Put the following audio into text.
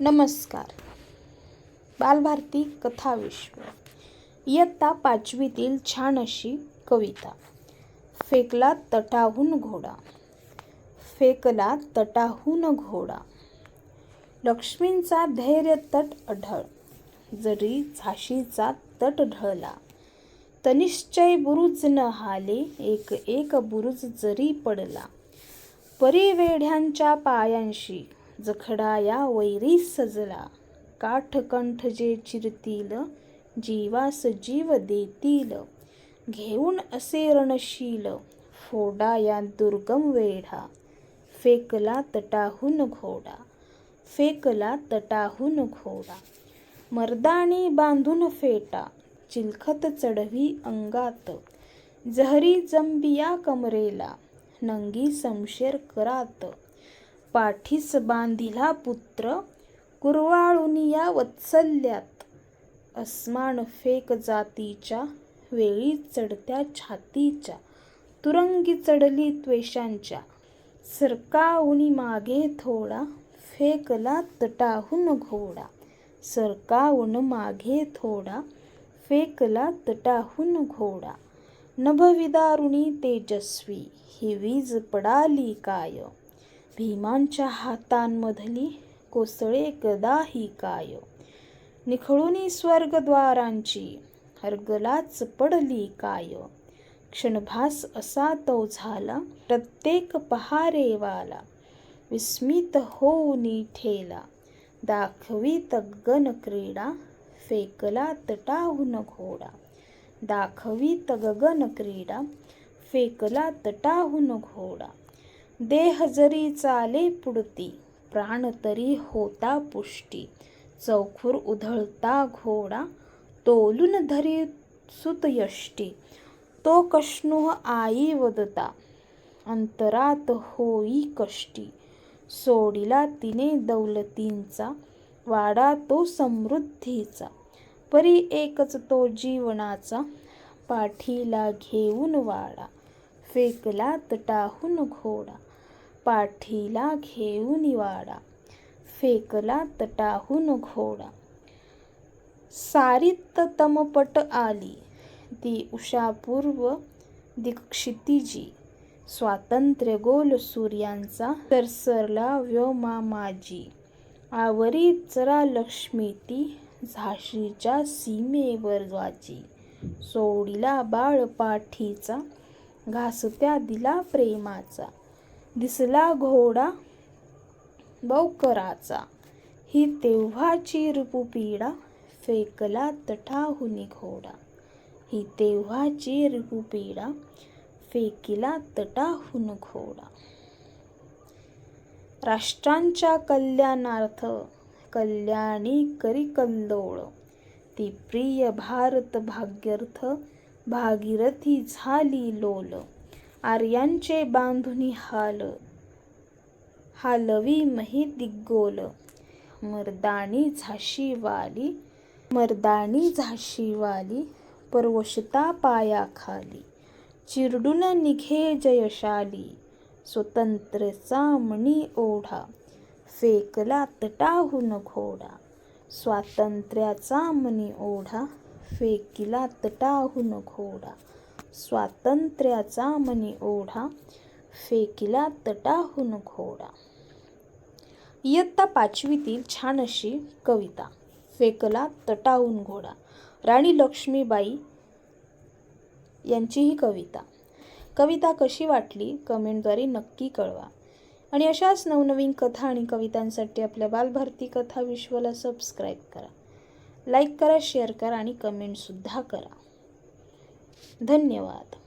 नमस्कार. बालभारती कथाविश्व इयत्ता पाचवीतील छान अशी कविता. फेकला तटाहून घोडा. फेकला तटाहून घोडा. लक्ष्मींचा धैर्य तट अढळ. जरी झाशीचा तट ढळला तनिश्चय बुरुज न हाले एक एक बुरुज जरी पडला परिवेढ्यांच्या पायांशी जखडाया वैरी सजला. काठकंठ जे चिरतील जीवास जीव देतील. घेऊन असे रणशील फोडा या दुर्गम वेढा. फेकला तटाहून घोडा फेकला तटाहून घोडा. मर्दानी बांधून फेटा चिलखत चढवी अंगात. जहरी जंबिया कमरेला नंगी समशेर करात. पाठीस बांधिला पुत्र कुरवाळुनिया वत्सल्यात. अस्मान फेक जातीच्या वेळी चढत्या छातीच्या तुरंगी चढली त्वेषांच्या. सरकाउनी मागे थोडा फेकला तटाहून घोडा. सरकावून मागे थोडा फेकला तटाहून घोडा. नभविदारुणी तेजस्वी ही वीज पडाली काय? भीमांच्या हातांमधली कोसळे गदा ही काय. निखळुनी स्वर्गद्वारांची हरगलाच पडली काय. क्षणभास असा तो झाला प्रत्येक पहारेवाला विस्मित होऊनी ठेला. दाखवीत गगन क्रीडा फेकला तटाहून घोडा. दाखवीत गगन क्रीडा फेकला तटाहून घोडा. देह जरी चाले पुडती प्राण तरी होता पुष्टी. चौखुर उधळता घोडा तोलून धरी सुतयष्टी. तो कष्णुह आई वदता अंतरात होई कष्टी. सोडिला तिने दौलतींचा वाडा तो समृद्धीचा. परी एकच तो जीवनाचा पाठीला घेऊन वाडा. फेकला तटाहून घोडा. पाठीला घेऊन वाडा फेकला तटाहून घोडा. सारित तमपट आली ती उषापूर्व दिक्षितिजी. स्वातंत्र्य गोल सूर्यांचा सरसरला व्योमा माजी. आवरी जरा लक्ष्मी ती झाशीच्या सीमेवर वाची सोडिला बाळ पाठीचा घासत्या दिला प्रेमाचा. दिसला घोडा. बौकराचा. ही तेव्हाची रिपुपीडा. फेकला तटाहुनी घोडा. ही तेव्हाची रिपुपीडा. फेकिला तटाहून घोडा. राष्ट्रांच्या कल्याणार्थ कल्याणी करी कल्लोळ ती प्रिय भारत भाग्यर्थ. भागीरथी झाली लोल. आर्यांचे बांधुनी हाल हालवी मही दिग्गोल. मर्दानी झाशीवाली मर्दानी झाशीवाली परवशता पायाखाली चिरडून निघे जयशाली स्वतंत्रचा मणी ओढा. फेकला तटाहून घोडा स्वातंत्र्याचा मणी ओढा. फेकिला तटाहून घोडा. स्वातंत्र्याचा मनी ओढा फेकिला तटाहून घोडा. इयत्ता पाचवीतील छान अशी कविता फेकला तटाहून घोडा. राणी लक्ष्मीबाई यांची ही कविता. कविता कशी वाटली? कमेंटद्वारे नक्की कळवा. आणि अशाच नवनवीन कथा आणि कवितांसाठी आपल्या बालभारती कथा विश्वला सबस्क्राईब करा. लाईक करा शेअर करा आणि कमेंटसुद्धा करा. धन्यवाद.